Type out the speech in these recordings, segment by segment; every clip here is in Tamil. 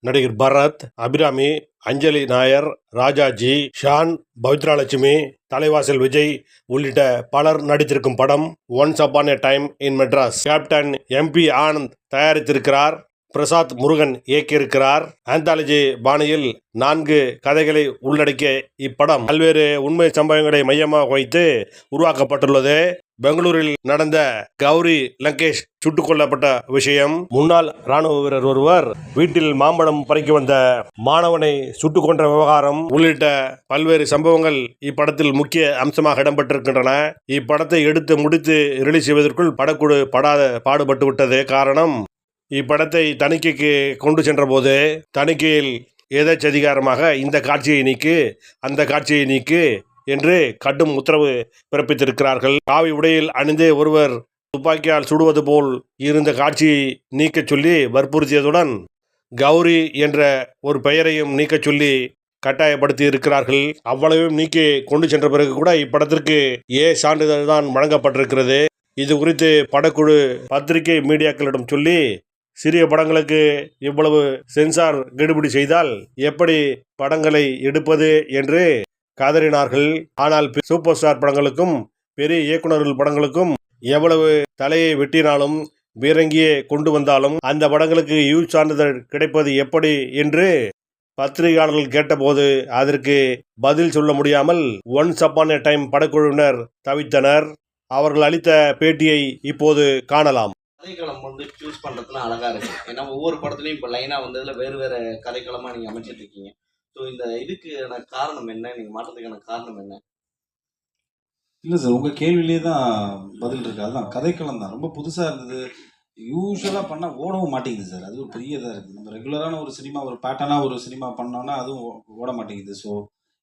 நடிகர் பரத் அபிராமி அஞ்சலி நாயர் ராஜாஜி ஷான் பவித்ராலட்சுமி தலைவாசல் விஜய் உள்ளிட்ட பலர் நடித்திருக்கும் படம் once upon a time in Madras captain M P Anand தயாரித்திருக்கிறார். Prasad Murugan இயக்கியிருக்கிறார். ஆந்தாலஜி பாணியில் நான்கு கதைகளை உள்ளடக்கிய இப்படம். பல்வேறு உண்மை சம்பவங்களை மையமாக வைத்து உருவாக்கப்பட்டுள்ளது. பெங்களூரில் நடந்த கௌரி லங்கேஷ் சுட்டுக் கொல்லப்பட்ட விஷயம். முன்னாள் ராணுவ வீரர் ஒருவர் வீட்டில் மாம்பழம் பறிக்க வந்த மாணவனை சுட்டுக் கொன்ற விவகாரம் உள்ளிட்ட பல்வேறு சம்பவங்கள் இப்படத்தில் முக்கிய அம்சமாக இடம்பெற்றிருக்கின்றன. இப்படத்தை எடுத்து முடித்து ரிலீஸ் செய்வதற்குள் படக்குழு படாத பாடுபட்டு விட்டது காரணம். இப்படத்தை தணிக்கைக்கு கொண்டு சென்றபோது தணிக்கையில் எதச்சதிகாரமாக இந்த காட்சியை நீக்கு அந்த காட்சியை நீக்கு என்று கடும் உத்தரவு பிறப்பித்திருக்கிறார்கள். காவி உடையில் அணிந்தே ஒருவர் துப்பாக்கியால் சுடுவது போல் இருந்த காட்சியை நீக்கச் சொல்லி வற்புறுத்தியதுடன் கௌரி என்ற ஒரு பெயரையும் நீக்கச் சொல்லி கட்டாயப்படுத்தி இருக்கிறார்கள் அவ்வளவையும் நீக்கி கொண்டு சென்ற பிறகு கூட இப்படத்திற்கு ஏ சான்றிதழ் தான் வழங்கப்பட்டிருக்கிறது. இது குறித்து படக்குழு பத்திரிகை மீடியாக்களிடம் சொல்லி சிறிய படங்களுக்கு இவ்வளவு சென்சார் கெடுபிடி செய்தால் எப்படி படங்களை எடுப்பது என்று காதறினார்கள் ஆனால் சூப்பர் ஸ்டார் படங்களுக்கும் பெரிய இயக்குனர்கள் படங்களுக்கும் எவ்வளவு தலையை வெட்டினாலும் பீரங்கியே கொண்டு வந்தாலும் அந்த படங்களுக்கு யூ சான்றிதழ் கிடைப்பது எப்படி என்று பத்திரிகையாளர்கள் கேட்டபோது அதற்கு பதில் சொல்ல முடியாமல் ஒன்ஸ் அப்பான் எ டைம் படக்குழுவினர் தவித்தனர். அவர்கள் அளித்த பேட்டியை இப்போது காணலாம். கதைக்களம் வந்து சூஸ் பண்ணுறதுலாம் அழகாக இருக்குது ஏன்னா ஒவ்வொரு படத்துலையும் இப்போ லைனாக வந்ததில் வேறு வேறு கதைக்களமாக நீங்கள் அமைச்சிட்ருக்கீங்க ஸோ இந்த இதுக்கான காரணம் என்ன? நீங்க மாற்றத்துக்கான காரணம் என்ன? இல்லை சார் உங்கள் கேள்வியிலே தான் பதில் இருக்கு. அதுதான் கதைக்களம் தான். ரொம்ப புதுசாக இருந்தது. யூஸ்வலாக பண்ணால் ஓடவும் மாட்டேங்குது சார் அது ஒரு பெரிய இதாக இருக்குது நம்ம ரெகுலரான ஒரு சினிமா ஒரு பேட்டர்னாக ஒரு சினிமா பண்ணோம்னா அதுவும் ஓ- ஓட மாட்டேங்குது. ஸோ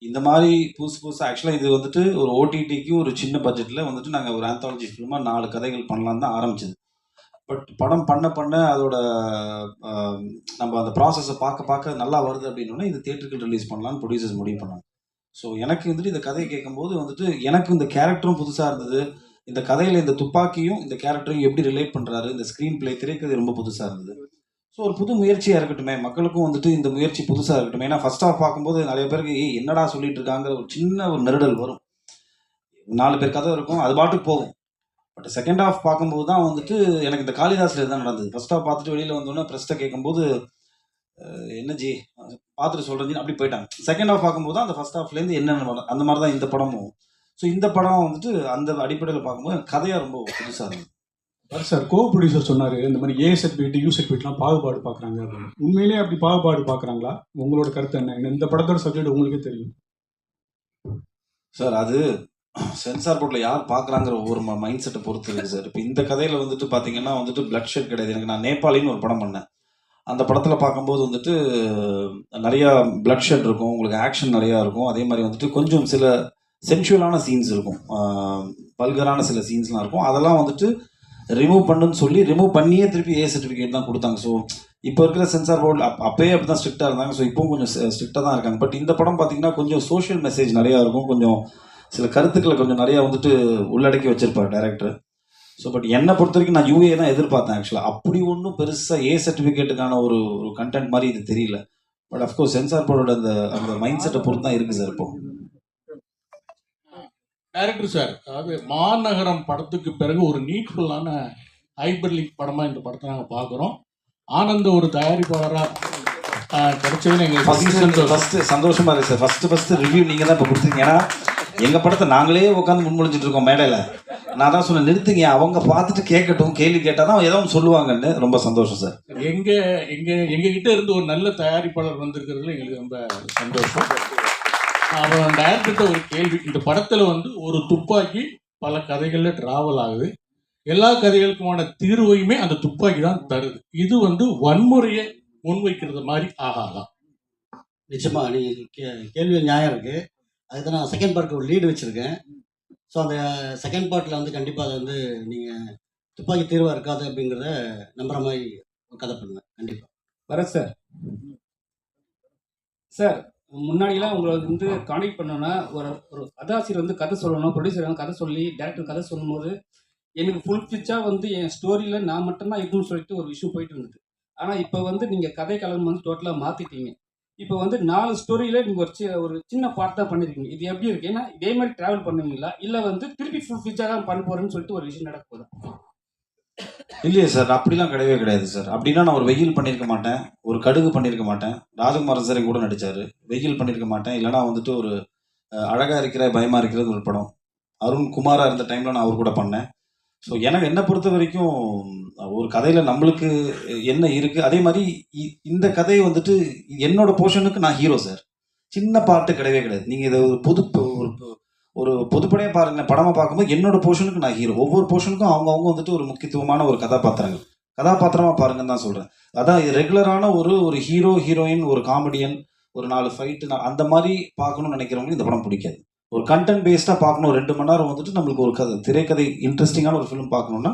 இந்த மாதிரி புதுசு புதுசாக ஆக்சுவலாக இது வந்துட்டு ஒரு ஓடிடிக்கு ஒரு சின்ன பட்ஜெட்டில் வந்துட்டு நாங்கள் ஒரு ஆந்தாலஜி ஃபிலிமாக நாலு கதைகள் பண்ணலாம் தான் ஆரம்பிச்சது. பட் படம் பண்ண பண்ண அதோட நம்ம அந்த ப்ராசஸை பார்க்க பார்க்க நல்லா வருது அப்படின்னோடனே இது தேட்டருக்கு ரிலீஸ் பண்ணலாம்னு ப்ரொடியூசர்ஸ் முடிவு பண்ணாங்க. ஸோ எனக்கு வந்துட்டு இந்த கதையை கேட்கும்போது வந்துட்டு எனக்கு இந்த கேரக்டரும் புதுசாக இருந்தது. இந்த கதையில் இந்த துப்பாக்கியும் இந்த கேரக்டரையும் எப்படி ரிலேட் பண்ணுறாரு இந்த ஸ்க்ரீன் பிளே திரைக்கதை ரொம்ப புதுசாக இருந்தது. ஸோ ஒரு புது முயற்சியாக இருக்கட்டுமே மக்களுக்கும் வந்துட்டு இந்த முயற்சி புதுசாக இருக்கட்டும். ஏன்னா ஃபர்ஸ்ட் ஆஃப் பார்க்கும்போது நிறைய பேருக்கு ஏய் என்னடா சொல்லிட்டு இருக்காங்கிற ஒரு சின்ன ஒரு நெருடல் வரும். நாலு பேர் கதை இருக்கும் அது பாட்டுக்கு போகும். பட் செகண்ட் ஹாஃப் பார்க்கும்போது தான் வந்துட்டு எனக்கு இந்த காளிதாஸில் தான் நடந்தது. ஃபர்ஸ்ட் ஹாஃப் பார்த்துட்டு வெளியில் வந்தோடனே ப்ரெஸ்ட்டை கேட்கும்போது என்ன ஜி பார்த்துட்டு சொல்கிறேன் அப்படி போயிட்டாங்க. செகண்ட் ஹாஃப் பார்க்கும்போது தான் அந்த ஃபர்ஸ்ட் ஹாஃப்லேருந்து என்னென்ன அந்த மாதிரி தான் இந்த படமும் ஸோ இந்த படம் வந்துட்டு அந்த அடிப்படையில் பார்க்கும்போது கதையாக ரொம்ப புதுசாக இருந்தது. சார் சார் கோ ப்ரொடியூசர் சொன்னார் இந்த மாதிரி ஏ சர்டிஃபிகேட் யூ சர்டிஃபிகேட்லாம் பாகுபாடு பார்க்குறாங்க அப்படின்னு. உண்மையிலேயே அப்படி பாகுபாடு பார்க்குறாங்களா? உங்களோட கருத்து என்ன? இந்த படத்தோட சப்ஜெக்ட் உங்களுக்கே தெரியும். சார் அது சென்சார் போர்டில் யார் பார்க்குறாங்கிற ஒவ்வொரு மைண்ட் செட்டை பொறுத்து இருக்குது சார் இப்போ இந்த கதையில் வந்துட்டு பார்த்தீங்கன்னா வந்துட்டு பிளட் ஷெட் கிடையாது. எனக்கு நான் நேபாளின்னு ஒரு படம் பண்ணேன். அந்த படத்தில் பார்க்கும்போது வந்துட்டு நிறையா பிளட் ஷெட் இருக்கும். உங்களுக்கு ஆக்ஷன் நிறையா இருக்கும். அதே மாதிரி வந்துட்டு கொஞ்சம் சில சென்சுவலான சீன்ஸ் இருக்கும். பல்கரான சில சீன்ஸ்லாம் இருக்கும். அதெல்லாம் வந்துட்டு ரிமூவ் பண்ணுன்னு சொல்லி ரிமூவ் பண்ணியே திருப்பி ஏ சர்டிஃபிகேட் தான் கொடுத்தாங்க. ஸோ இப்போ இருக்கிற சென்சார் போர்டு அப் அப்பயே அப்படி தான் ஸ்ட்ரிக்டாக இருந்தாங்க. ஸோ இப்போவும் கொஞ்சம் ஸ்ட்ரிக்டாக தான் இருக்காங்க. பட் இந்த படம் பார்த்தீங்கன்னா கொஞ்சம் சோஷியல் மெசேஜ் நிறையா இருக்கும். கொஞ்சம் சில கருத்துக்களை கொஞ்சம் நிறையா வந்துட்டு உள்ளடக்கி வச்சிருப்பார் டைரக்டர் ஸோ பட் என்னை பொறுத்த வரைக்கும் நான் யூஏ தான் எதிர்பார்த்தேன் ஆக்சுவலாக அப்படி ஒன்றும் பெருசாக ஏ சர்டிஃபிகேட்டுக்கான ஒரு ஒரு கண்டென்ட் மாதிரி இது தெரியல. பட் அஃப்கோர்ஸ் சென்சார் போர்டோட அந்த அந்த மைண்ட் செட்டை பொறுத்து தான் இருக்குது சார் இப்போ. டைரக்டர் சார் அதாவது மாநகரம் படத்துக்கு பிறகு ஒரு நீட்ஃபுல்லான ஹைபர்லிங்க் படமாக இந்த படத்தை நாங்கள் பார்க்குறோம். ஆனந்த் ஒரு தயாரிப்பாளராக கிடைச்சதுன்னு எங்களுக்கு பெரிய ஃபர்ஸ்ட் சந்தோஷம். ஃபர்ஸ்ட் சந்தோஷமா இருக்கு சார் ஃபர்ஸ்ட் ஃபர்ஸ்ட் ரிவ்யூ நீங்க தான் இப்போ கொடுத்தீங்க. ஏன்னா எங்க படத்தை நாங்களே உட்காந்து முன்மொழிஞ்சிட்டு இருக்கோம் மேடையில. நான் தான் சொன்னேன் நிறுத்துங்க அவங்க பார்த்துட்டு கேட்கட்டும் கேள்வி கேட்டால் தான் ஏதோ ஒன்று சொல்லுவாங்கன்னு. ரொம்ப சந்தோஷம் சார். எங்க எங்க எங்க கிட்ட இருந்து ஒரு நல்ல தயாரிப்பாளர் வந்திருக்கிறதுல எங்களுக்கு ரொம்ப சந்தோஷம். அப்புறம் டைரக்டர்கிட்ட ஒரு கேள்வி இந்த படத்துல வந்து ஒரு துப்பாக்கி பல கதைகள்ல டிராவல் ஆகுது. எல்லா கதைகளுக்குமான தீர்வையுமே அந்த துப்பாக்கி தான் தருது. இது வந்து வன்முறையை முன்வைக்கிறது மாதிரி ஆகாதான் நிச்சயமா நீ கே கேள்வி நியாயம் இருக்கு. அதுக்கு தான் நான் செகண்ட் பார்ட் ஒரு லீடு வச்சுருக்கேன். ஸோ அந்த செகண்ட் பார்ட்டில் வந்து கண்டிப்பாக அதை வந்து நீங்கள் துப்பாக்கி தீர்வாக இருக்காது அப்படிங்கிறத நம்புற மாதிரி ஒரு கதை பண்ணுவேன். கண்டிப்பாக பரத் சார். சார் முன்னாடிலாம் உங்களை வந்து கான்டெக்ட் பண்ணோன்னா ஒரு ஒரு கதாசிரியர் வந்து கதை சொல்லணும் ப்ரொடியூசர் வந்து கதை சொல்லி டேரக்டர் கதை சொல்லும்போது எனக்கு ஃபுல் பிச்சாக வந்து என் ஸ்டோரியில் நான் மட்டும்தான் இருக்கணும்னு சொல்லிட்டு ஒரு விஷயம் போயிட்டு இருந்தது. ஆனால் இப்போ வந்து நீங்கள் கதை கலந்து வந்து டோட்டலாக மாற்றிட்டீங்க இப்போ வந்து நாலு ஸ்டோரியில் நீங்கள் ஒரு சி ஒரு சின்ன பார்ட் தான் பண்ணியிருக்கீங்க இது எப்படி இருக்கு? ஏன்னா இதே மாதிரி ட்ராவல் பண்ணுவீங்களா? இல்லை வந்து திருப்பி ஃபுல் ஃபிஜாக தான் பண்ண போகிறேன்னு சொல்லிட்டு ஒரு விஷயம் நடக்க போதும் இல்லையே சார் அப்படிலாம் கிடையவே கிடையாது சார். அப்படின்னா நான் ஒரு வெயில் பண்ணியிருக்க மாட்டேன். ஒரு கடுகு பண்ணியிருக்க மாட்டேன். ராஜகுமாரன் சார் கூட நடிச்சாரு. வெயில் பண்ணியிருக்க மாட்டேன். இல்லைனா வந்துட்டு ஒரு அழகாக அழகா இருக்கிற பயமா இருக்கிறது ஒரு படம். அருண் குமாரா இருந்த டைம்ல நான் அவர் கூட பண்ணேன். ஸோ எனக்கு என்னை பொறுத்த வரைக்கும் ஒரு கதையில நம்மளுக்கு என்ன இருக்கு அதே மாதிரி இ- இந்த கதை வந்துட்டு என்னோட போர்ஷனுக்கு நான் ஹீரோ சார் சின்ன பாட்டு கிடையவே கிடையாது. நீங்க இதை ஒரு பொது ஒரு ஒரு பொதுப்படையாக பாருங்க படமா பார்க்கும்போது என்னோட போர்ஷனுக்கு நான் ஹீரோ ஒவ்வொரு போர்ஷனுக்கும் அவங்கவுங்க வந்துட்டு ஒரு முக்கியத்துவமான ஒரு கதாபாத்திரங்கள். கதாபாத்திரமா பாருங்கன்னு தான் சொல்றேன். அதான் ரெகுலரான ஒரு ஒரு ஹீரோ ஹீரோயின் ஒரு காமெடியன் ஒரு நாலு ஃபைட்டு அந்த மாதிரி பார்க்கணும்னு நினைக்கிறவங்களுக்கு இந்த படம் பிடிக்காது. ஒரு கண்டென்ட் பேஸ்டாக பார்க்கணும். ரெண்டு மணி நேரம் வந்துட்டு நம்மளுக்கு ஒரு கதை திரைக்கதை இன்ட்ரெஸ்டிங்கான ஒரு ஃபிலிம் பார்க்கணும்னா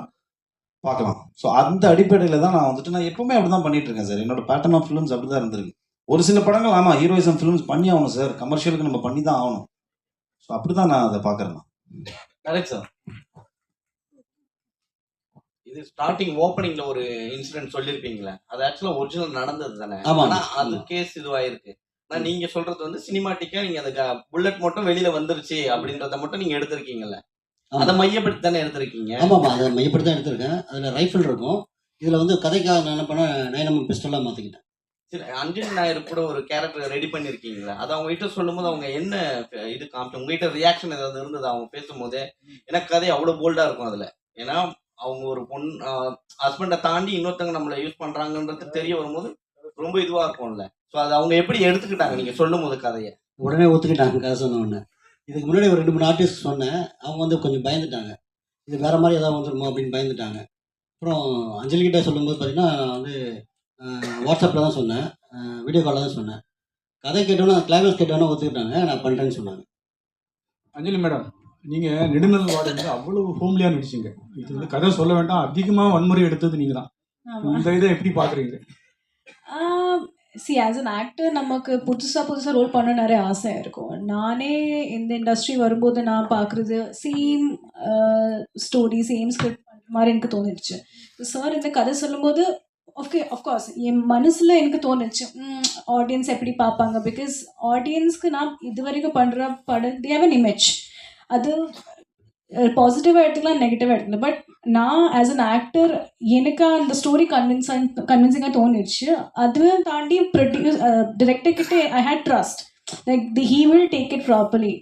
பார்க்கலாம். ஸோ அந்த அடிப்படையில் தான் நான் வந்துட்டு நான் எப்பவுமே அப்படி தான் பண்ணிட்டு இருக்கேன் சார். என்னோட பேட்டர்ன் ஆஃப் ஃபிலிம்ஸ் அப்படி தான் இருந்திருக்கு. ஒரு சில படங்கள் ஆமாம் ஹீரோயிசம் ஃபிலிம்ஸ் பண்ணி ஆகணும் சார். கமர்ஷியலுக்கு நம்ம பண்ணி தான் ஆகணும். ஸோ அப்படி தான் நான் அதை பார்க்குறேன் கரெக்ட் சார் இது ஸ்டார்டிங் ஓப்பனிங்ல ஒரு இன்சிடென்ட் சொல்லிருப்பீங்களே. அது ஆக்சுவலா ஒரிஜினல் நடந்தது தானே? ஆமா. ஆனா அது கேஸ் இதுவாயிருக்கு. ஆனா நீங்க சொல்றது வந்து சினிமாட்டிக்கா நீங்க அந்த புல்லட் மட்டும் வெளியில வந்துருச்சு அப்படின்றத மட்டும் நீங்க எடுத்திருக்கீங்கல்ல. அதை மையப்படுத்தி தானே எடுத்திருக்கீங்க? ஆமாம்மா அதை மையப்படுத்தி தான் எடுத்திருக்கேன். அதில் ரைஃபிள் இருக்கும். இதில் வந்து கதைக்காக நான் என்ன பண்ணேன் நைனமன் பிஸ்டலாக மாற்றிக்கிட்டேன் சரி அஞ்சலி நாயர் கூட ஒரு கேரக்டர் ரெடி பண்ணிருக்கீங்களா? அது அவங்க கிட்ட சொல்லும்போது அவங்க என்ன இது காமிச்சு உங்ககிட்ட ரியாக்ஷன் ஏதாவது இருந்தது? அவங்க பேசும்போதே? ஏன்னா கதை அவ்வளவு போல்டா இருக்கும் அதுல. ஏன்னா அவங்க ஒரு பொண் ஹஸ்பண்டை தாண்டி இன்னொருத்தவங்க நம்மளை யூஸ் பண்றாங்கன்றது தெரிய வரும்போது ரொம்ப இதுவா இருக்கும்ல. ஸோ அது அவங்க எப்படி எடுத்துக்கிட்டாங்க? நீங்க சொல்லும் போது கதையை. உடனே ஒத்துக்கிட்டாங்க கதை சொன்ன உடனே. இதுக்கு முன்னாடி ஒரு ரெண்டு மூணு ஆர்டிஸ்ட் சொன்னேன். அவங்க வந்து கொஞ்சம் பயந்துட்டாங்க. இது வேற மாதிரி ஏதாவது வந்துருமோ அப்படின்னு பயந்துட்டாங்க. அப்புறம் அஞ்சலி கிட்ட சொல்லும்போது பார்த்தீங்கன்னா நான் வந்து வாட்ஸ்அப்பில் தான் சொன்னேன். வீடியோ காலில் தான் சொன்னேன். கதை கேட்டோன்னே கிளைமேக்ஸ் கேட்டோன்னே ஒத்துக்கிட்டாங்க. நான் பண்ணுறேன்னு சொன்னாங்க. அஞ்சலி மேடம் நீங்க நெடுநல் வார்டு வந்து அவ்வளவு ஹோம்லியா நடிச்சீங்க. இது வந்து கதை சொல்ல வேண்டாம். அதிகமா வன்முறை எடுத்தது நீங்க தான் இந்த இதை எப்படி பாக்குறீங்க? சி ஆஸ் அன் ஆக்டர் நமக்கு புதுசாக புதுசாக ரோல் பண்ண நிறைய ஆசை இருக்கும். நானே இந்த இண்டஸ்ட்ரி வரும்போது நான் பார்க்குறது சேம் ஸ்டோரி சேம் ஸ்கிரிப்ட் மாதிரி எனக்கு தோணிடுச்சு சார் இந்த கதை சொல்லும்போது ஓகே அஃப்கோர்ஸ் என் மனசில் எனக்கு தோணுச்சு ஆடியன்ஸ் எப்படி பார்ப்பாங்க? பிகாஸ் ஆடியன்ஸ்க்கு நான் இது வரைக்கும் பண்ணுற படம் தேவன் இமேஜ் அது பாசிட்டிவாக எடுத்துக்கலாம் நெகட்டிவாக எடுத்துக்கலாம் பட் நான் ஆஸ் அன் ஆக்டர் எனக்கு அந்த ஸ்டோரி கன்வின்ஸாக கன்வின்சிங்காக தோணிடுச்சு அதுவும் தாண்டி ப்ரொடியூஸ் டிரெக்டர் கிட்டே I hate trust like the he will take it properly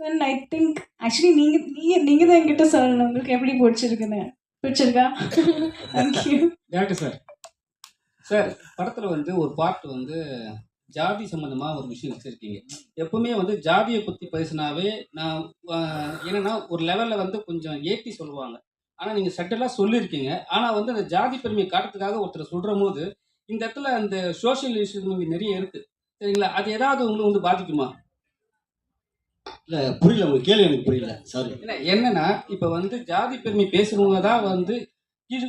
and I think actually நீங்கள் நீங்கள் நீங்கள் தான் என்கிட்ட சொல்லணும் உங்களுக்கு எப்படி பிடிச்சிருக்குன்னு பிடிச்சிருக்கா தேங்க்யூ டேரக்டர் சார் சார் படத்தில் வந்து ஒரு பார்ட் வந்து ஜாதி சம்மந்தமாக ஒரு விஷயம் வச்சுருக்கீங்க. எப்பவுமே வந்து ஜாதியை பற்றி பேசினாவே நான் என்னன்னா ஒரு லெவலில் வந்து கொஞ்சம் ஏற்றி சொல்லுவாங்க. ஆனால் நீங்கள் சட்டெல்லாம் சொல்லியிருக்கீங்க. ஆனால் வந்து அந்த ஜாதி பெருமையை காட்டுறதுக்காக ஒருத்தர் சொல்கிற போது இந்த இடத்துல அந்த சோஷியல் இஷ்யூஸ் நிறைய இருக்குது சரிங்களா? அது ஏதாவது உங்களுக்கு வந்து பாதிக்குமா? இல்லை புரியல. உங்கள் கேள்வி எனக்கு புரியல. சாரி ஏன்னா என்னன்னா இப்போ வந்து ஜாதி பெருமை பேசுறவங்க தான் வந்து கீழ்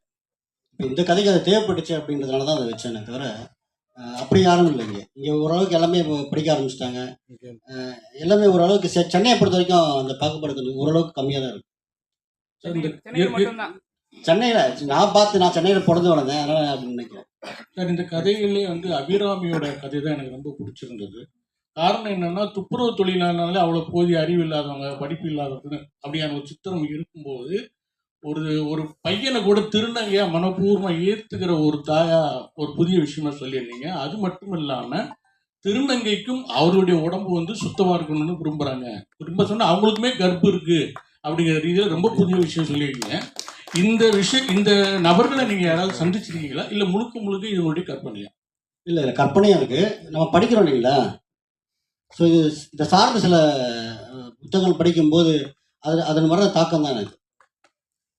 இந்த கதைக்கு அது தேவைப்பட்டுச்சு அப்படின்றதுனால தான் அதை வச்சேனே தவிர அப்படி யாரும் இல்லைங்க இங்கே. ஓரளவுக்கு எல்லாமே படிக்க ஆரம்பிச்சிட்டாங்க. எல்லாமே ஓரளவுக்கு செ- சென்னையை பொறுத்த வரைக்கும் அந்த பாகுபாடு கொஞ்சம் ஓரளவுக்கு கம்மியாக தான் இருக்கும் சார், இந்த சென்னையில் நான் பார்த்து நான் சென்னையில் பிறந்து வளர்ந்தேன். அதனால் நான் அப்படி நினைக்கிறேன். சார் இந்த கதைகளே வந்து அபிராமியோட கதை தான் எனக்கு ரொம்ப பிடிச்சிருந்தது. காரணம் என்னன்னா துப்புரவு தொழிலாளர்களே அவ்வளோ போதிய அறிவு இல்லாதவங்க படிப்பு இல்லாதவங்க அப்படியான ஒரு சித்திரம் இருக்கும்போது ஒரு ஒரு பையனை கூட திருநங்கையா மனப்பூர்வம் ஏத்துக்கிற ஒரு தாயா ஒரு புதிய விஷயமா சொல்லியிருந்தீங்க. அது மட்டும் இல்லாம திருநங்கைக்கும் அவருடைய உடம்பு வந்து சுத்தமா இருக்கணும்னு விரும்புறாங்க. விரும்ப சொன்னா அவங்களுக்குமே கர்ப்பு இருக்கு அப்படிங்கிற ரீதியில் ரொம்ப புதிய விஷயம் சொல்லியிருக்கீங்க. இந்த விஷயம் இந்த நபர்களை நீங்க யாராவது சந்திச்சிருக்கீங்களா? இல்ல முழுக்க முழுக்க இது கற்பனையா? இல்லை இல்லை கற்பனையாக இருக்குது நம்ம படிக்கிறோம் இல்லைங்களா? ஸோ இது இதை சார்ந்த சில புத்தகங்கள் படிக்கும்போது அது அதன் வர தாக்கம் தான் எனக்கு.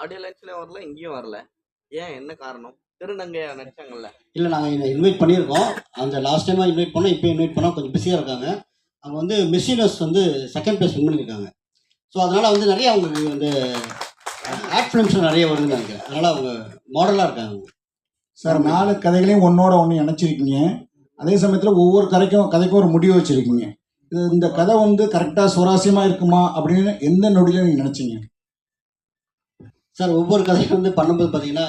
ஆடியோ லான்ச்லயும் வரல இங்கேயும் வரல. ஏன்? என்ன காரணம்? திருநங்கையா நடிச்சாங்கல்ல. இல்லை நாங்கள் இன்வைட் பண்ணியிருக்கோம். அந்த லாஸ்ட் டைமாக இன்வைட் பண்ணோம் இப்போ இன்வைட் பண்ணோம். கொஞ்சம் பிஸியாக இருக்காங்க. அவங்க வந்து மிஸ் யூனிவர்ஸ் வந்து செகண்ட் பிளேஸ் வின் பண்ணியிருக்காங்க. ஸோ அதனால் வந்து நிறைய அவங்களுக்கு வந்து ஆட் ஃபிலிம்ஸ் நிறைய வருதுன்னு நினைக்கிறேன். அதனால் அவங்க மாடலாக இருக்காங்க அவங்க. சார் நாலு கதைகளையும் ஒன்னோட ஒன்று இணைச்சிருக்கீங்க. அதே சமயத்தில் ஒவ்வொரு கதைக்கும் கதைக்கும் ஒரு முடிவு வச்சிருக்கீங்க. இது இந்த கதை வந்து கரெக்டாக சுவாரஸ்யமாக இருக்குமா அப்படின்னு எந்த நொடியில நீங்கள் நினச்சிங்க? சார் ஒவ்வொரு கதையும் வந்து பண்ணும்போது பார்த்தீங்கன்னா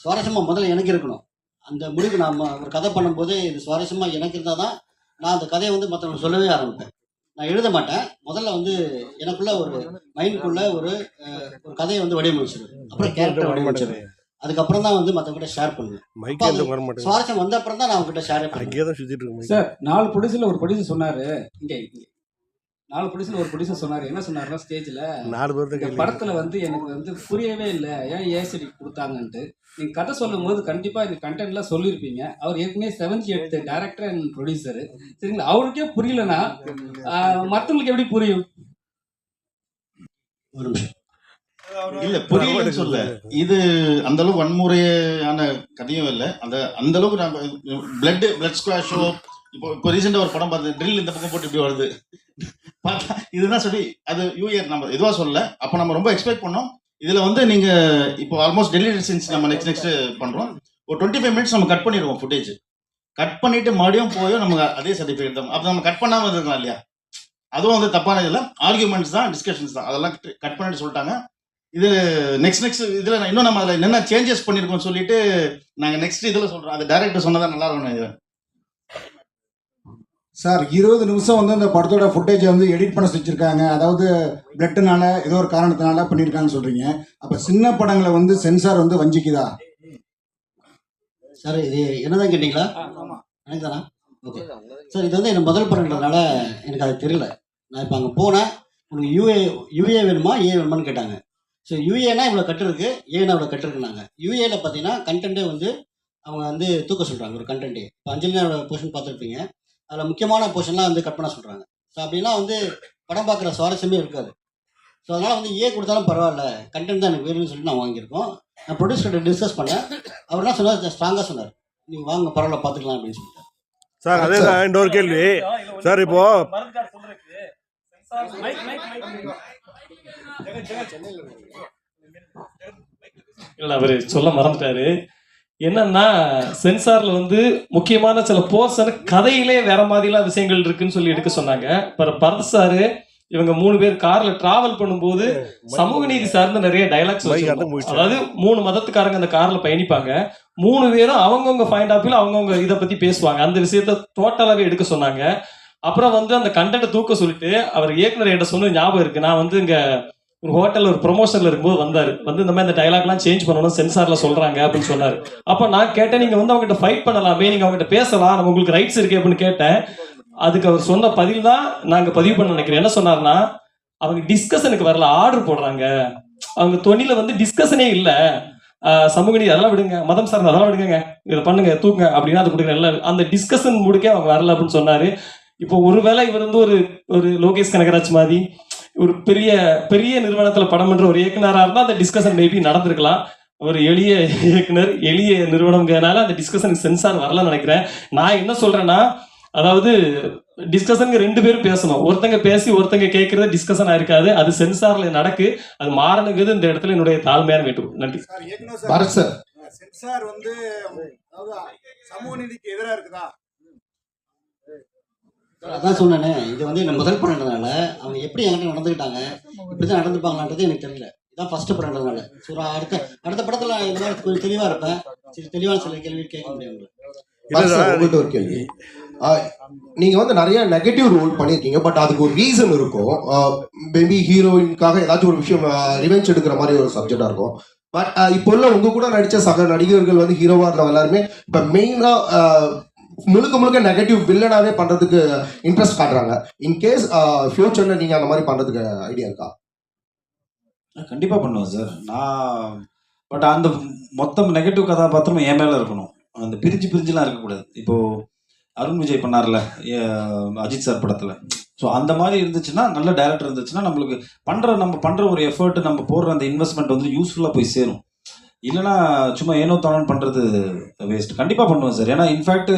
சுவாரஸ்யமாக முதல்ல எனக்கு இருக்கணும். அந்த முடிவு நாம் ஒரு கதை பண்ணும்போது இது சுவாரஸ்யமாக எனக்கு இருந்தால் தான் நான் அந்த கதையை வந்து மற்றவங்க சொல்லவே ஆரம்பிப்பேன். நான் எழுத மாட்டேன். முதல்ல வந்து எனக்குள்ள ஒரு மைண்டுக்குள்ள ஒரு ஒரு கதையை வந்து வடிவமைச்சிருவேன். அப்புறம் கேரக்டர் வடிவமைச்சிருவேன். அதுக்கப்புறம் தான் வந்து மற்றவங்கிட்ட ஷேர் பண்ணுவேன். சுவாரஸ்யம் வந்த அப்புறம் தான் நான் அவங்ககிட்ட ஷேரே பண்ணுவேன். சார் நாலு ப்ரொடியூசர்ல ஒரு ப்ரொடியூசர் சொன்னாரு. இங்க இங்க. நாலு ப்ரொடியூசர் ஒரு ப்ரொடியூசர் சொன்னாரு. என்ன சொன்னாருன்னா ஸ்டேஜ்ல நாலு பேர் இந்த தான் படத்துல வந்து எனக்கு வந்து புரியவே இல்லை. ஏன் ஏசடி கொடுத்தாங்கன்ட்டு. நீங்க கதை சொல்லும் போது கண்டிப்பா இந்த கண்டென்ட்லாம் சொல்லியிருப்பீங்க அவர் ஏற்கனவே seventh eighth director and producer சரிங்களா? அவருக்கே புரியலனா மற்றவங்களுக்கு எப்படி புரியும்? ஒரு இல்ல புரியலன்னு சொல்ல இது அந்த அளவுக்கு வன்முறையான கதையும் இல்லை. அந்த அந்த அளவுக்கு நம்ம பிளட் பிளட் ஸ்குவாஷோ இப்போ இப்போ ரீசெண்டாக ஒரு படம் பார்த்து ட்ரில் இந்த பக்கம் போட்டு இப்படி வருது. பார்த்தா இதுதான் சொல்லி அது யூஏ நம்ம இதுவாக சொல்லல. அப்போ நம்ம ரொம்ப எக்ஸ்பெக்ட் பண்ணோம். இதில் வந்து நீங்கள் இப்போ ஆல்மோஸ்ட் டெலிவரி சீன்ஸ் நம்ம நெக்ஸ்ட் நெக்ஸ்ட் பண்ணுறோம் ஒரு டுவெண்ட்டி ஃபைவ் மினிட்ஸ் நம்ம கட் பண்ணிடுவோம் ஃபுட்டேஜ் கட் பண்ணிட்டு மறுபடியும் போய் நமக்கு அதே சர்டிஃபிகேட் தான் அப்போ நம்ம கட் பண்ணாமல் இருக்கலாம் இல்லையா? அதுவும் வந்து தப்பான இல்லை ஆர்குமெண்ட்ஸ் தான் டிஸ்கஷன்ஸ் தான். அதெல்லாம் கட் பண்ணிட்டு சொல்லிட்டாங்க. இது நெக்ஸ்ட் நெக்ஸ்ட் இதில் நான் இன்னும் நம்ம அதில் என்னென்ன சேஞ்சஸ் பண்ணியிருக்கோம் சொல்லிட்டு நாங்கள் நெக்ஸ்ட் இதில் சொல்கிறோம் அது டேரக்டர் சொன்னதான் நல்லா இருக்கும் நினைக்கிறேன். சார் இருபது நிமிஷம் வந்து அந்த படத்தோட ஃபுட்டேஜை வந்து எடிட் பண்ண வச்சிருக்காங்க அதாவது பிளட்டுனால ஏதோ ஒரு காரணத்தினால பண்ணியிருக்காங்கன்னு சொல்றீங்க. அப்போ சின்ன படங்களை வந்து சென்சார் வந்து வஞ்சிக்குதா? சார் இது என்னதான் கேட்டிங்களா? எனக்கு தானா ஓகே. சார் இது வந்து எனக்கு முதல் படம்ன்றதுனால எனக்கு அது தெரியல. நான் இப்போ அங்கே போனேன். உனக்கு யூஏ யூஏ வேணுமா ஏ வேணுமான்னு கேட்டாங்க. ஸோ யூஏனா இவ்வளோ கட்டு இருக்கு. ஏனா இவ்வளோ கட்டு இருக்குனாங்க யூஏல பார்த்தீங்கன்னா கண்டென்ட்டே வந்து அவங்க வந்து தூக்க சொல்கிறாங்க ஒரு கண்டென்ட்டே இப்போ அஞ்சலினோட போர்ஷன் பார்த்துருப்பீங்க. அதில் முக்கியமான போர்ஷன்லாம் வந்து கட் பண்ண சொல்கிறாங்க ஸோ அப்படின்னா வந்து படம் பார்க்குற சுவாரஸ்யமே இருக்காது. ஸோ அதனால் வந்து ஏ கொடுத்தாலும் பரவாயில்ல. கண்டென்ட் தான் எனக்கு வேணும்னு சொல்லிட்டு நான் வாங்கியிருக்கோம். நான் ப்ரொடியூசர்கிட்ட டிஸ்கஸ் பண்ணேன். அவர் என்ன சொன்னார்? ஸ்ட்ராங்காக சொன்னார். நீங்கள் வாங்க பரவாயில்ல பார்த்துக்கலாம் அப்படின்னு சொல்லிட்டு சார் அதே தான் இன்னொரு கேள்வி. சார் இப்போ இல்லை அவர் சொல்ல மறந்துட்டாரு. என்னன்னா சென்சார்ல வந்து முக்கியமான சில போர்ஷன் கதையிலே வேற மாதிரிலாம் விஷயங்கள் இருக்குன்னு சொல்லி எடுக்க சொன்னாங்க. அப்புறம் பரத் சாரு இவங்க மூணு பேர் கார்ல டிராவல் பண்ணும்போது சமூக நீதி சார்ந்த நிறைய டைலாக்ஸ் அதாவது மூணு மதத்துக்காரங்க அந்த கார்ல பயணிப்பாங்க. மூணு பேரும் அவங்கவுங்க பாயிண்ட் ஆஃப் வியூல அவங்கவுங்க இதை பத்தி பேசுவாங்க. அந்த விஷயத்த டோட்டலாவே எடுக்க சொன்னாங்க. அப்புறம் வந்து அந்த கண்டென்ட்டை தூக்க சொல்லிட்டு அவர் இயக்குனர் என்கிட்ட சொன்ன ஞாபகம் இருக்கு. நான் வந்து இங்க ஒரு ஹோட்டலில் ஒரு ப்ரொமோஷன்ல இருக்கும்போது வந்தாரு. வந்து இந்த மாதிரி இந்த டைலாக்லாம் சேஞ்ச் பண்ணணும் சென்சார்ல சொல்றாங்க அப்படின்னு சொன்னாரு. அப்ப நான் கேட்டேன் நீங்க வந்து அவங்ககிட்ட ஃபைட் பண்ணலாமே நீங்க அவங்ககிட்ட பேசலாம் நம்ம உங்களுக்கு ரைட்ஸ் இருக்கு அப்படின்னு கேட்டேன். அதுக்கு அவர் சொன்ன பதில் தான் நாங்க பதிவு பண்ண நினைக்கிறேன். என்ன சொன்னார்னா அவங்க டிஸ்கஷனுக்கு வரல ஆர்டர் போடுறாங்க. அவங்க தொழில வந்து டிஸ்கஷனே இல்லை. சமூக நீதி அதெல்லாம் விடுங்க. மதம் சார்ந்த அதெல்லாம் விடுங்க இதை பண்ணுங்க தூக்குங்க அப்படின்னா அது கொடுக்குற எல்லாம் அந்த டிஸ்கஷன் முடிக்க அவங்க வரல அப்படின்னு சொன்னாரு. இப்போ ஒருவேளை இவர் வந்து ஒரு ஒரு லோகேஷ் கனகராஜ் மாதிரி ஒரு பெரிய பெரிய நிறுவனத்துல படம் பண்ற ஒரு இயக்குனரா இருந்தா அந்த டிஸ்கஷன் மேபி நடந்திருக்கலாம். ஒரு எளிய இயக்குனர் எளிய நிறுவனம்ங்கிறனால அந்த டிஸ்கஷனுக்கு சென்சார் வரலன்னு நினைக்கிறேன். நான் என்ன சொல்றேன்னா அதாவது டிஸ்கஷனுக்கு ரெண்டு பேரும் பேசணும். ஒருத்தங்க பேசி ஒருத்தங்க கேட்கறது டிஸ்கஷன் இருக்காது அது சென்சார்ல நடக்கு. அது மாறணுங்கிறது இந்த இடத்துல என்னுடைய தாழ்மையான வேண்டுகோள். நன்றி. சார் சென்சார் வந்து சமூக நீதிக்கு எதிராக இருக்குதா? அதான் சொன்னேனே இது வந்து என்ன முதல் படம்ன்றதுனால அவங்க எப்படி என்கிட்ட நடந்துக்கிட்டாங்க இப்படி தான் நடந்துப்பாங்களான்றது எனக்கு தெரியல. இதான் ஃபர்ஸ்ட் படம்ன்றதுனால. ஸோ அடுத்த அடுத்த படத்தில் இந்த மாதிரி கொஞ்சம் தெளிவாக இருப்பேன். சரி தெளிவான சில கேள்வி கேட்க முடியும். உங்கள்கிட்ட ஒரு கேள்வி. ஆஹ் நீங்க வந்து நிறைய நெகட்டிவ் ரோல் பண்ணியிருக்கீங்க பட் அதுக்கு ஒரு ரீசன் இருக்கும். மேபி ஹீரோயின்காக ஏதாச்சும் ஒரு விஷயம் ரிவெஞ்ச் எடுக்கிற மாதிரி ஒரு சப்ஜெக்டா இருக்கும். பட் இப்போ உள்ள உங்க கூட நடிச்ச சக நடிகர்கள் வந்து ஹீரோவா இருந்தவங்க எல்லாருமே இப்போ மெயினா முழுக்க முழுக்க நெகட்டிவ் வில்லனாவே பண்றதுக்கு இன்ட்ரெஸ்ட் காட்டுறாங்க. இன் கேஸ் ஃபியூச்சர்ல நீங்க அந்த மாதிரி பண்றதுக்கு ஐடியா இருக்கா? கண்டிப்பாக பண்ணுவேன் சார் நான் பட் அந்த மொத்தம் நெகட்டிவ் கதாபாத்திரம் என் மேலே இருக்கணும். அந்த பிரிஞ்சு பிரிஞ்சுலாம் இருக்கக்கூடாது. இப்போது அருண் விஜய் பண்ணார்ல அஜித் சார் படத்தில். ஸோ அந்த மாதிரி இருந்துச்சுன்னா நல்ல டேரக்டர் இருந்துச்சுன்னா நம்மளுக்கு பண்ணுற நம்ம பண்ணுற ஒரு எஃபர்ட் நம்ம போடுற அந்த இன்வெஸ்ட்மெண்ட் வந்து யூஸ்ஃபுல்லாக போய் சேரும். இல்லைன்னா சும்மா ஏனோ தானோன்னு பண்ணுறது வேஸ்ட் கண்டிப்பாக பண்ணுவேன் சார் ஏன்னா இன்ஃபேக்ட்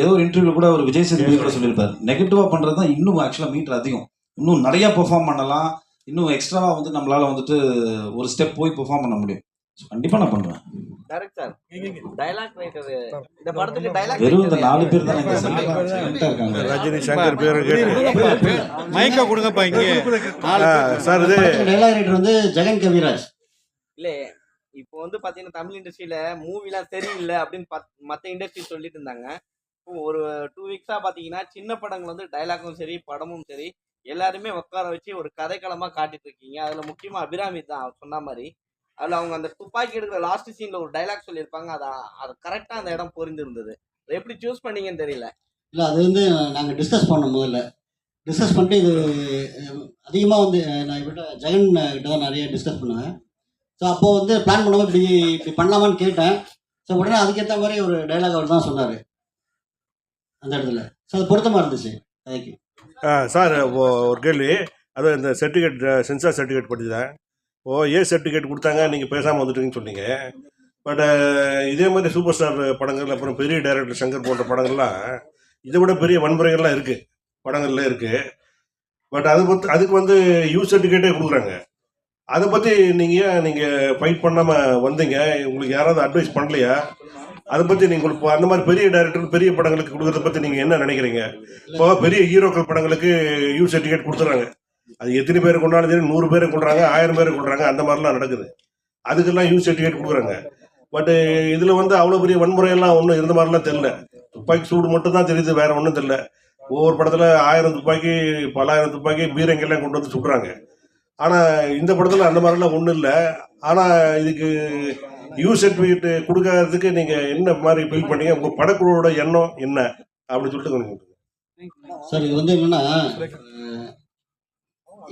ஏதோ ஒரு இன்டர்வியூல கூட ஒரு விஜய் சேதுபதி கூட சொல்லியிருப்பார். நெகட்டிவாக பண்ணுறது தான் இன்னும் ஆக்சுவலாக மீட்டர் அதிகம். இன்னும் நிறையா பெர்ஃபார்ம் பண்ணலாம். இன்னும் எக்ஸ்ட்ராவா வந்து நம்மளால வந்துட்டு ஒரு ஸ்டெப் போய் பெர்ஃபார்ம் பண்ண முடியும். ஸோ கண்டிப்பாக நான் பண்ணுவேன். வெறும் இந்த நாலு பேர் தான் இருக்காங்க. ரஜினி சங்கர் பேரு கொடுங்கப்பா இங்கே. சார் இது டைலாக் ரைட்டர் வந்து ஜெகன் கவிராஜ். இல்ல இப்போ வந்து பார்த்தீங்கன்னா தமிழ் இண்டஸ்ட்ரியில் மூவிலாம் சரியில்லை அப்படின்னு பத்- மற்ற இண்டஸ்ட்ரி சொல்லிட்டு இருந்தாங்க. இப்போ ஒரு டூ வீக்ஸாக பார்த்தீங்கன்னா சின்ன படங்கள் வந்து டைலாக்கும் சரி படமும் சரி எல்லாருமே உட்கார வச்சு ஒரு கதைக்களமாக காட்டிட்டு இருக்கீங்க. அதில் முக்கியமாக அபிராமி தான் அவர் சொன்ன மாதிரி. அதில் அவங்க அந்த துப்பாக்கி எடுக்கிற லாஸ்ட் சீனில் ஒரு டைலாக் சொல்லியிருப்பாங்க. அது அது கரெக்டாக அந்த இடம் பொரிந்திருந்தது. அதை எப்படி சூஸ் பண்ணீங்கன்னு தெரியல. இல்லை அது வந்து நாங்கள் டிஸ்கஸ் பண்ணோம் முதல்ல. டிஸ்கஸ் பண்ணிட்டு இது அதிகமாக வந்து நான் இவர்கிட்ட ஜெகன் கிட்ட தான் நிறைய டிஸ்கஸ் பண்ணுவேன். ஸோ அப்போ வந்து பிளான் பண்ணும்போது இப்படி இப்படி பண்ணலாமான்னு கேட்டேன். ஸோ உடனே அதுக்கேற்ற மாதிரி ஒரு டைலாக் அவர் தான் சொன்னார். அந்த இடத்துல. ஸோ அது பொருத்தமாக இருந்துச்சு. தேங்க்யூ ஆ, சார் ஒரு கேள்வி. அது இந்த சர்டிஃபிகேட் சென்சார் சர்டிஃபிகேட் படிச்சுதான் ஓ ஏ சர்டிஃபிகேட் கொடுத்தாங்க நீங்கள் பேசாமல் வந்துட்டீங்கன்னு சொன்னீங்க. பட் இதே மாதிரி சூப்பர் ஸ்டார் படங்கள் அப்புறம் பெரிய டைரக்டர் சங்கர் போன்ற படங்கள்லாம் இதை விட பெரிய வன்முறைகள்லாம் இருக்குது படங்கள்ல இருக்குது பட் அது பற்றி அதுக்கு வந்து யூ சர்டிஃபிகேட்டே கொடுக்குறாங்க. அதை பற்றி நீங்கள் ஏன் நீங்கள் ஃபைட் பண்ணாமல் வந்தீங்க? உங்களுக்கு யாராவது அட்வைஸ் பண்ணலையா? அதை பற்றி நீங்கள் இப்போ அந்த மாதிரி பெரிய டைரக்டர் பெரிய படங்களுக்கு கொடுக்கறத பற்றி நீங்கள் என்ன நினைக்கிறீங்க? இப்போ பெரிய ஹீரோக்கள் படங்களுக்கு யூ சர்டிஃபிகேட் கொடுத்துறாங்க. அது எத்தனை பேர் கொண்டாலும் சரி நூறு பேரை கொண்டாங்க ஆயிரம் பேர் கொண்டாங்க அந்த மாதிரிலாம் நடக்குது. அதுக்கெல்லாம் யூ சர்டிஃபிகேட் கொடுக்குறாங்க. பட் இதில் வந்து அவ்வளோ பெரிய வன்முறையெல்லாம் ஒன்றும் இருந்த மாதிரிலாம் தெரில துப்பாக்கி சூடு மட்டும் தான் தெரியுது வேற ஒன்றும் தெரில ஒவ்வொரு படத்தில் ஆயிரம் துப்பாக்கி பலாயிரம் துப்பாக்கி பீரங்கெல்லாம் கொண்டு வந்து சுடுறாங்க ஆனால் இந்த படத்தில் அந்த மாதிரிலாம் ஒன்றும் இல்லை. ஆனால் இதுக்கு யூ சர்டிஃபிகேட் கொடுக்காததுக்கு நீங்கள் என்ன மாதிரி ஃபீல் பண்ணீங்க? உங்கள் படக்குழுவோட எண்ணம் என்ன? அப்படின்னு சொல்லிட்டு கொஞ்சம் சார் இது வந்து என்னன்னா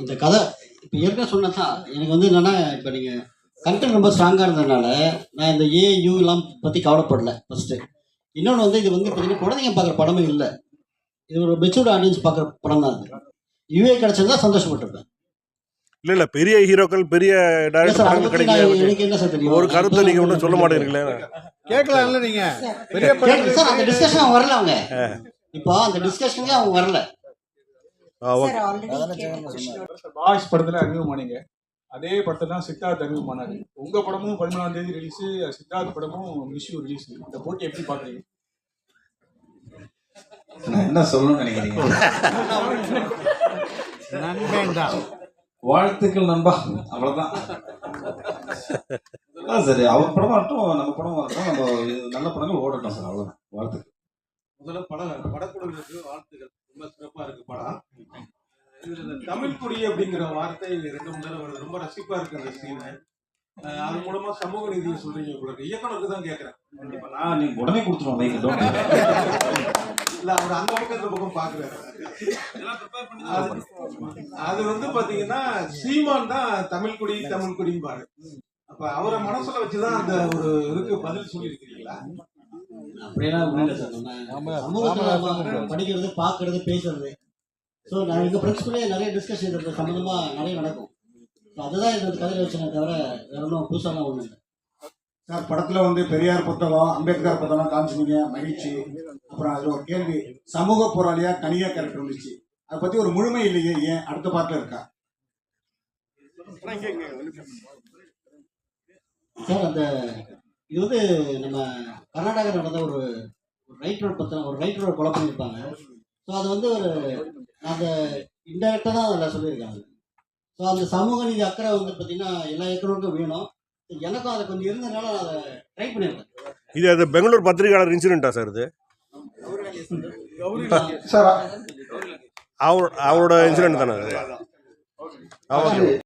இந்த கதை இப்போ ஏற்கனவே சொன்னதான் எனக்கு வந்து என்னன்னா இப்போ நீங்கள் கண்டென்ட் ரொம்ப ஸ்ட்ராங்காக இருந்ததுனால நான் இந்த ஏ யூ எல்லாம் பற்றி கவலைப்படல ஃபஸ்ட்டு இன்னொன்று வந்து இது வந்து பார்த்தீங்கன்னா குழந்தைங்க பார்க்குற படமே இல்லை. இது ஒரு மெச்சூர்ட் ஆடியன்ஸ் பார்க்குற படம் தான் இது யூஏ கிடச்சதா சந்தோஷப்பட்டிருப்பேன். இல்ல இல்ல பெரிய ஹீரோக்கள் பெரிய டைரக்டர் கிடைக்கல ஒரு கருத்தை நீங்க ஒன்றும் சொல்ல மாட்டேங்கிறீங்களே? கேட்கலாம்ல நீங்க. பெரிய சார் அந்த டிஸ்கஷன் வரல அவங்க. இப்போ அந்த டிஸ்கஷனுக்கு அவங்க வரல. பாய்ஸ் படத்துல அறிமுகமானீங்க. அதே படத்தை தான் சித்தார்த் அறிமுகமானாரு. உங்க படமும் பதிமூணாம் தேதி ரிலீஸ் சித்தார்த் படமும் மிஷ்யூ ரிலீஸ் இந்த போட்டி எப்படி பாக்குறீங்க? நான் என்ன சொல்லணும்னு நினைக்கிறீங்க? நண்பன் தான். வாழ்த்துக்கள் நண்பா. அவ்வளவுதான். சரி அவர் படம் வரட்டும். நம்ம படம் வரட்டும். நம்ம நல்ல படங்கள் ஓடட்டும் சார் அவ்வளவுதான். வாழ்த்துக்கள். முதல்ல படம் படக்குழுவிற்கு வாழ்த்துக்கள். ரொம்ப சிறப்பா இருக்கு படம். தமிழ் குடி அப்படிங்கிற வார்த்தை ரெண்டு மூணு ரொம்ப ரசிப்பா இருக்கு அந்த சீனு அது மூலமா சமூக நீதியை சொல்றீங்க உங்களுக்கு. இயக்குனருக்கு தான் கேட்கறேன் இப்ப நான் நீங்க உடனே கொடுத்துருவோம் இல்ல அவர் அந்த பக்கம் இந்த பக்கம் பாக்குறாரு. அது- அது வந்து பாத்தீங்கன்னா சீமான் தான் தமிழ் குடி தமிழ் குடின்னு பாரு அப்ப அவரை மனசுல வச்சுதான் அந்த ஒரு இதுக்கு பதில் சொல்லி இருக்கிறீங்களா அப்படியெல்லாம் ஒன்றும் இல்லை சார். நம்ம சமூகத்தில் நம்ம படிக்கிறது பார்க்கறது பேசுறது. ஸோ நான் எங்கள் ஃப்ரெண்ட்ஸ்குள்ளேயே நிறைய டிஸ்கஷன் இது சம்மந்தமாக நிறைய நடக்கும். அதுதான் இந்த கதையில் வச்சனே தவிர வேற ஒன்றும் புதுசாலாம் ஒன்றும் இல்லை. சார் படத்துல வந்து பெரியார் புத்தகம் அம்பேத்கர் புத்தகம் காமிச்சிங்க மகிழ்ச்சி. அப்புறம் அதுல ஒரு கேள்வி சமூக போராளியா கனியா கேரக்டர் வந்துச்சு. அதை பத்தி ஒரு முழுமை இல்லையே ஏன் அடுத்த பாட்டுல இருக்கா? சார் அந்த இது வந்து நம்ம கர்நாடகா நடந்த ஒரு ரைட்டரோட பத்தின ஒரு ரைட்டரோட கொலை பண்ணியிருப்பாங்க. ஸோ அது வந்து ஒரு அந்த இன்டெரக்டாக தான் அதில் சொல்லியிருக்காங்க. ஸோ அந்த சமூக நீதி அக்கறை வந்து பார்த்தீங்கன்னா எல்லா இயக்குனருக்கும் வேணும். எனக்கும் அதை கொஞ்சம் இருந்ததுனால நான் அதை ட்ரை பண்ணியிருக்கேன் இது அது பெங்களூர் பத்திரிகையாளர் இன்சிடென்ட்டா சார் இது? சார் அவர் அவரோட இன்சிடென்ட் தானே அது?